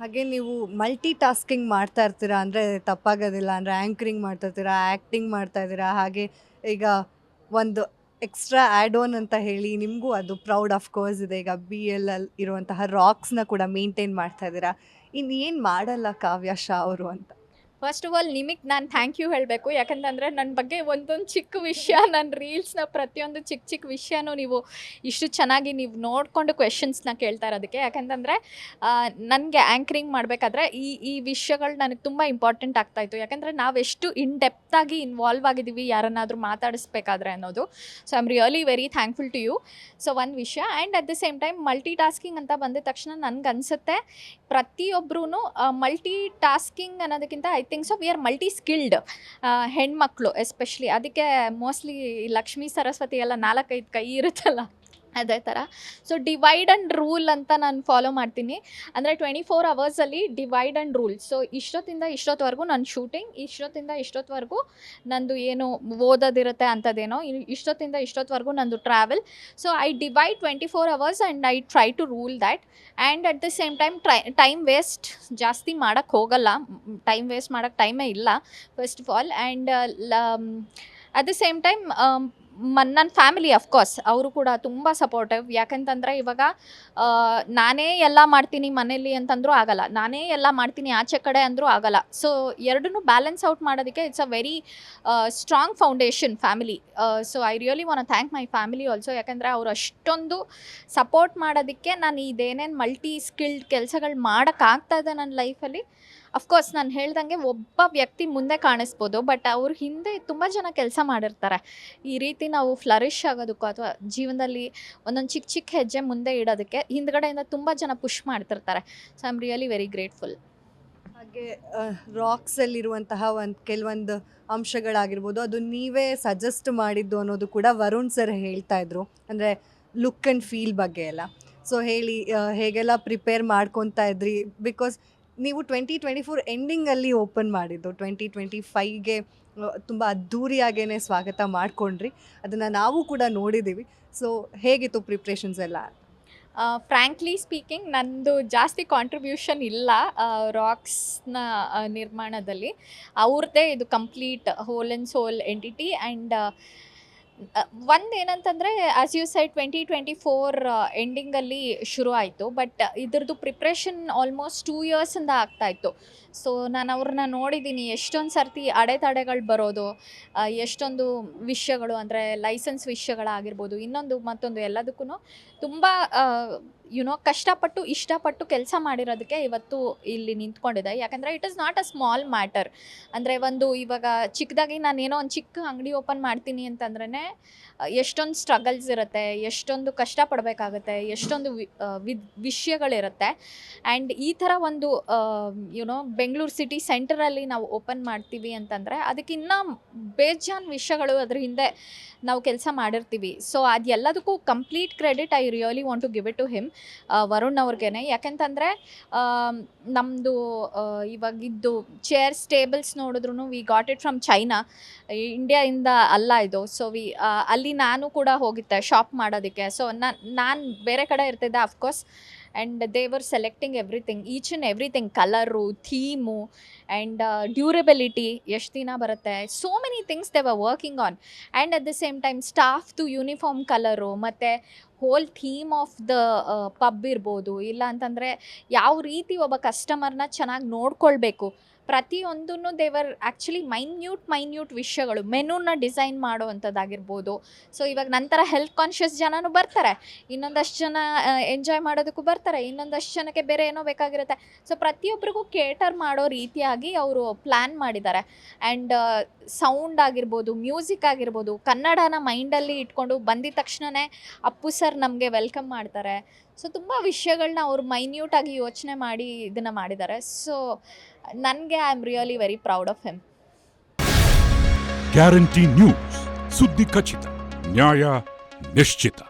ಹಾಗೆ ನೀವು multi tasking ಮಾಡ್ತಾ ಇರ್ತೀರಾ ಅಂದರೆ ತಪ್ಪಾಗೋದಿಲ್ಲ, ಅಂದರೆ ಆ್ಯಂಕರಿಂಗ್ ಮಾಡ್ತಾ ಇರ್ತೀರಾ ಆ್ಯಕ್ಟಿಂಗ್ ಮಾಡ್ತಾ ಇದ್ದೀರಾ, ಹಾಗೆ ಈಗ ಒಂದು ಎಕ್ಸ್ಟ್ರಾ ಆ್ಯಡ್ ಆನ್ ಅಂತ ಹೇಳಿ ನಿಮಗೂ ಅದು ಪ್ರೌಡ್ ಆಫ್ ಕೋರ್ಸ್ ಇದೆ. ಈಗ ಬಿ ಎಲ್ ಅಲ್ಲಿ ಇರುವಂತಹ ರಾಕ್ಸ್ನ ಕೂಡ ಮೇಂಟೈನ್ ಮಾಡ್ತಾ ಇದ್ದೀರಾ. ಇನ್ನೇನು ಮಾಡಲ್ಲ ಕಾವ್ಯ ಶಾ ಅವರು ಅಂತ? ಫಸ್ಟ್ ಆಫ್ ಆಲ್ ನಿಮಗೆ ನಾನು ಥ್ಯಾಂಕ್ ಯು ಹೇಳಬೇಕು. ಯಾಕಂತಂದರೆ ನನ್ನ ಬಗ್ಗೆ ಒಂದೊಂದು ಚಿಕ್ಕ ವಿಷಯ ನನ್ನ ರೀಲ್ಸ್ನ ಪ್ರತಿಯೊಂದು ಚಿಕ್ಕ ಚಿಕ್ಕ ವಿಷಯನೂ ನೀವು ಇಷ್ಟು ಚೆನ್ನಾಗಿ ನೀವು ನೋಡಿಕೊಂಡು ಕ್ವೆಶನ್ಸ್ನ ಕೇಳ್ತಾ ಇರೋದಕ್ಕೆ. ಯಾಕಂತಂದರೆ ನನಗೆ ಆ್ಯಂಕರಿಂಗ್ ಮಾಡಬೇಕಾದ್ರೆ ಈ ಈ ವಿಷಯಗಳು ನನಗೆ ತುಂಬ ಇಂಪಾರ್ಟೆಂಟ್ ಆಗ್ತಾಯಿತ್ತು ಯಾಕಂದರೆ ನಾವೆಷ್ಟು ಇನ್ ಡೆಪ್ತಾಗಿ ಇನ್ವಾಲ್ವ್ ಆಗಿದ್ದೀವಿ ಯಾರನ್ನಾದರೂ ಮಾತಾಡಿಸ್ಬೇಕಾದ್ರೆ ಅನ್ನೋದು. So I am really very thankful to you so ಒಂದು ವಿಷಯ. And at the same time multitasking ಅಂತ ಬಂದ ತಕ್ಷಣ ನನಗನ್ಸುತ್ತೆ ಪ್ರತಿಯೊಬ್ಬರೂ ಮಲ್ಟಿ ಟಾಸ್ಕಿಂಗ್ ಅನ್ನೋದಕ್ಕಿಂತ I think so we are multi skilled ಹೆಣ್ಮಕ್ಳು ಎಸ್ಪೆಷಲಿ ಅದಕ್ಕೆ ಮೋಸ್ಟ್ಲಿ ಲಕ್ಷ್ಮೀ, ಸರಸ್ವತಿ ಎಲ್ಲ ನಾಲ್ಕೈದು ಕೈ ಇರುತ್ತಲ್ಲ. ಅದೇ ಥರ ಸೊ ಡಿವೈಡ್ ಆ್ಯಂಡ್ ರೂಲ್ ಅಂತ ನಾನು ಫಾಲೋ ಮಾಡ್ತೀನಿ. ಅಂದರೆ ಟ್ವೆಂಟಿ ಫೋರ್ ಅವರ್ಸಲ್ಲಿ ಡಿವೈಡ್ ಆ್ಯಂಡ್ ರೂಲ್ ಸೊ ಇಷ್ಟೊತ್ತಿಂದ ಇಷ್ಟೊತ್ತವರೆಗೂ ನನ್ನ ಶೂಟಿಂಗ್ ಇಷ್ಟೊತ್ತಿಂದ ಇಷ್ಟೊತ್ತವರೆಗೂ ನಂದು ಏನು ಓದೋದಿರುತ್ತೆ ಅಂಥದ್ದೇನೋ ಇಷ್ಟೊತ್ತಿಂದ ಇಷ್ಟೊತ್ತವರೆಗೂ ನಂದು travel so I divide twenty four hours and I try to rule that and at the same time try time waste ಜಾಸ್ತಿ ಮಾಡೋಕ್ಕೆ ಹೋಗಲ್ಲ. ಟೈಮ್ ವೇಸ್ಟ್ ಮಾಡೋಕ್ಕೆ ಟೈಮೇ ಇಲ್ಲ first of all and at the same time Mann ನನ್ನ family of course ಅವರು ಕೂಡ ತುಂಬ ಸಪೋರ್ಟಿವ್ ಯಾಕಂತಂದರೆ ಇವಾಗ ನಾನೇ ಎಲ್ಲ ಮಾಡ್ತೀನಿ ಮನೇಲಿ ಅಂತಂದ್ರೂ ಆಗಲ್ಲ. ನಾನೇ ಎಲ್ಲ ಮಾಡ್ತೀನಿ ಆಚೆ ಕಡೆ ಅಂದರೂ ಆಗಲ್ಲ. ಸೊ ಎರಡನ್ನೂ ಬ್ಯಾಲೆನ್ಸ್ ಔಟ್ ಮಾಡೋದಕ್ಕೆ it's a very strong foundation family so I really want thank my family also ಯಾಕಂದರೆ ಅವರು ಅಷ್ಟೊಂದು ಸಪೋರ್ಟ್ ಮಾಡೋದಕ್ಕೆ ನಾನು ಇದೇನೇನು ಮಲ್ಟಿ ಸ್ಕಿಲ್ಡ್ ಕೆಲಸಗಳು ಮಾಡೋಕ್ಕಾಗ್ತಾ ಇದೆ ನನ್ನ ಲೈಫಲ್ಲಿ ಅಫ್ಕೋರ್ಸ್ ನಾನು ಹೇಳ್ದಂಗೆ ಒಬ್ಬ ವ್ಯಕ್ತಿ ಮುಂದೆ ಕಾಣಿಸ್ಬೋದು ಬಟ್ ಅವ್ರ ಹಿಂದೆ ತುಂಬ ಜನ ಕೆಲಸ ಮಾಡಿರ್ತಾರೆ. ಈ ರೀತಿ ನಾವು ಫ್ಲರಿಶ್ ಆಗೋದಕ್ಕೂ ಅಥವಾ ಜೀವನದಲ್ಲಿ ಒಂದೊಂದು ಚಿಕ್ಕ ಚಿಕ್ಕ ಹೆಜ್ಜೆ ಮುಂದೆ ಇಡೋದಕ್ಕೆ ಹಿಂದ್ಗಡೆಯಿಂದ ತುಂಬ ಜನ ಪುಷ್ ಮಾಡ್ತಿರ್ತಾರೆ. So I am really very grateful ಹಾಗೆ ರಾಕ್ಸಲ್ಲಿರುವಂತಹ ಒಂದು, ಕೆಲವೊಂದು ಅಂಶಗಳಾಗಿರ್ಬೋದು, ಅದು ನೀವೇ ಸಜೆಸ್ಟ್ ಮಾಡಿದ್ದು ಅನ್ನೋದು ಕೂಡ ವರುಣ್ ಸರ್ ಹೇಳ್ತಾ ಇದ್ರು. ಅಂದರೆ ಲುಕ್ ಆ್ಯಂಡ್ ಫೀಲ್ ಬಗ್ಗೆ ಎಲ್ಲ. ಸೊ ಹೇಳಿ ಹೇಗೆಲ್ಲ ಪ್ರಿಪೇರ್ ಮಾಡ್ಕೊತಾ ಇದ್ರಿ? ಬಿಕಾಸ್ ನೀವು ಟ್ವೆಂಟಿ ಟ್ವೆಂಟಿ ಫೋರ್ ಎಂಡಿಂಗಲ್ಲಿ ಓಪನ್ ಮಾಡಿದ್ದು ಟ್ವೆಂಟಿ ಟ್ವೆಂಟಿ ಫೈವ್ಗೆ ತುಂಬ ಅದ್ಧೂರಿಯಾಗೇ ಸ್ವಾಗತ ಮಾಡಿಕೊಂಡ್ರಿ. ಅದನ್ನು ನಾವು ಕೂಡ ನೋಡಿದ್ದೀವಿ ಸೊ ಹೇಗಿತ್ತು ಪ್ರಿಪ್ರೇಷನ್ಸ್ ಎಲ್ಲ? ಫ್ರ್ಯಾಂಕ್ಲಿ ಸ್ಪೀಕಿಂಗ್ ನಂದು ಜಾಸ್ತಿ ಕಾಂಟ್ರಿಬ್ಯೂಷನ್ ಇಲ್ಲ ರಾಕ್ಸ್ನ ನಿರ್ಮಾಣದಲ್ಲಿ. ಅವ್ರದ್ದೇ ಇದು complete whole and sole entity and ಒಂದು ಏನಂತಂದರೆ as you said twenty twenty four ಎಂಡಿಂಗಲ್ಲಿ ಶುರು ಆಯಿತು. ಬಟ್ ಇದ್ರದ್ದು ಪ್ರಿಪ್ರೇಷನ್ ಆಲ್ಮೋಸ್ಟ್ ಟೂ ಇಯರ್ಸಿಂದ ಆಗ್ತಾಯಿತ್ತು ಸೊ ನಾನು ಅವ್ರನ್ನ ನೋಡಿದ್ದೀನಿ ಎಷ್ಟೊಂದು ಸರ್ತಿ ಅಡೆತಡೆಗಳು ಬರೋದು ಎಷ್ಟೊಂದು ವಿಷಯಗಳು ಅಂದರೆ ಲೈಸೆನ್ಸ್ ವಿಷಯಗಳಾಗಿರ್ಬೋದು, ಇನ್ನೊಂದು ಮತ್ತೊಂದು ಎಲ್ಲದಕ್ಕೂ ತುಂಬ ಯುನೋ ಕಷ್ಟಪಟ್ಟು, ಇಷ್ಟಪಟ್ಟು ಕೆಲಸ ಮಾಡಿರೋದಕ್ಕೆ ಇವತ್ತು ಇಲ್ಲಿ ನಿಂತ್ಕೊಂಡಿದೆ. ಯಾಕಂದರೆ it is not a small matter ಅಂದರೆ ಒಂದು ಇವಾಗ ಚಿಕ್ಕದಾಗಿ ನಾನೇನೋ ಒಂದು ಚಿಕ್ಕ ಅಂಗಡಿ ಓಪನ್ ಮಾಡ್ತೀನಿ ಅಂತಂದ್ರೇ ಎಷ್ಟೊಂದು ಸ್ಟ್ರಗಲ್ಸ್ ಇರುತ್ತೆ, ಎಷ್ಟೊಂದು ಕಷ್ಟಪಡಬೇಕಾಗುತ್ತೆ, ಎಷ್ಟೊಂದು ವಿ ವಿಷಯಗಳಿರುತ್ತೆ. ಆ್ಯಂಡ್ ಈ ಥರ ಒಂದು ಯುನೋ ಬೆಂಗಳೂರು ಸಿಟಿ ಸೆಂಟರಲ್ಲಿ ನಾವು ಓಪನ್ ಮಾಡ್ತೀವಿ ಅಂತಂದರೆ ಅದಕ್ಕಿನ್ನ ಬೇಜಾನ್ ವಿಷಯಗಳು ಅದ್ರ ಹಿಂದೆ ನಾವು ಕೆಲಸ ಮಾಡಿರ್ತೀವಿ. So ಅದೆಲ್ಲದಕ್ಕೂ complete credit I really want to give it to him Varun ಅವ್ರಿಗೇನೆ. ಯಾಕೆಂತಂದರೆ ನಮ್ಮದು ಇವಾಗಿದ್ದು ಚೇರ್ಸ್ ಟೇಬಲ್ಸ್ ನೋಡಿದ್ರು we got it from China ಇಂಡಿಯಾಯಿಂದ ಅಲ್ಲ ಇದು. ಸೊ ವಿ ಅಲ್ಲಿ ನಾನು ಕೂಡ ಹೋಗಿದ್ದೆ ಶಾಪ್ ಮಾಡೋದಕ್ಕೆ. ಸೊ ನಾನು ಬೇರೆ ಕಡೆ ಇರ್ತಿದ್ದೆ of course and they were selecting everything each and everything colour theme and durability ಎಷ್ಟು ದಿನ ಬರುತ್ತೆ? So many things they were working on and at the same time ಸ್ಟಾಫ್ದು uniform colour ಮತ್ತು whole theme of the pub ಇರ್ಬೋದು. ಇಲ್ಲ ಅಂತಂದರೆ ಯಾವ ರೀತಿ ಒಬ್ಬ ಕಸ್ಟಮರ್ನ ಚೆನ್ನಾಗಿ ನೋಡ್ಕೊಳ್ಬೇಕು. ಪ್ರತಿಯೊಂದನ್ನು ದೇವರ್ ಆ್ಯಕ್ಚುಲಿ ಮೈನ್ಯೂಟ್ ಮೈನ್ಯೂಟ್ ವಿಷಯಗಳು, ಮೆನುನ ಡಿಸೈನ್ ಮಾಡುವಂಥದ್ದಾಗಿರ್ಬೋದು. ಸೊ ಇವಾಗ ನಂತರ ಹೆಲ್ತ್ ಕಾನ್ಷಿಯಸ್ ಜನನೂ ಬರ್ತಾರೆ. ಇನ್ನೊಂದಷ್ಟು ಜನ ಎಂಜಾಯ್ ಮಾಡೋದಕ್ಕೂ ಬರ್ತಾರೆ. ಇನ್ನೊಂದಷ್ಟು ಜನಕ್ಕೆ ಬೇರೆ ಏನೋ ಬೇಕಾಗಿರುತ್ತೆ. ಸೊ ಪ್ರತಿಯೊಬ್ಬರಿಗೂ ಕೇಟರ್ ಮಾಡೋ ರೀತಿಯಾಗಿ ಅವರು ಪ್ಲ್ಯಾನ್ ಮಾಡಿದ್ದಾರೆ. ಆ್ಯಂಡ್ ಸೌಂಡ್ ಆಗಿರ್ಬೋದು ಮ್ಯೂಸಿಕ್ ಆಗಿರ್ಬೋದು, ಕನ್ನಡನ ಮೈಂಡಲ್ಲಿ ಇಟ್ಕೊಂಡು ಬಂದಿದ ತಕ್ಷಣವೇ ಅಪ್ಪು ಸರ್ ನಮಗೆ ವೆಲ್ಕಮ್ ಮಾಡ್ತಾರೆ. ಸೊ ತುಂಬ ವಿಷಯಗಳನ್ನ ಅವರು ಮೈನ್ಯೂಟಾಗಿ ಯೋಚನೆ ಮಾಡಿ ಇದನ್ನು ಮಾಡಿದ್ದಾರೆ. ಸೊ ನನಗೆ I am really very proud of him Guarantee News ಸುದ್ದಿ ಖಚಿತ, ನ್ಯಾಯ ನಿಶ್ಚಿತ.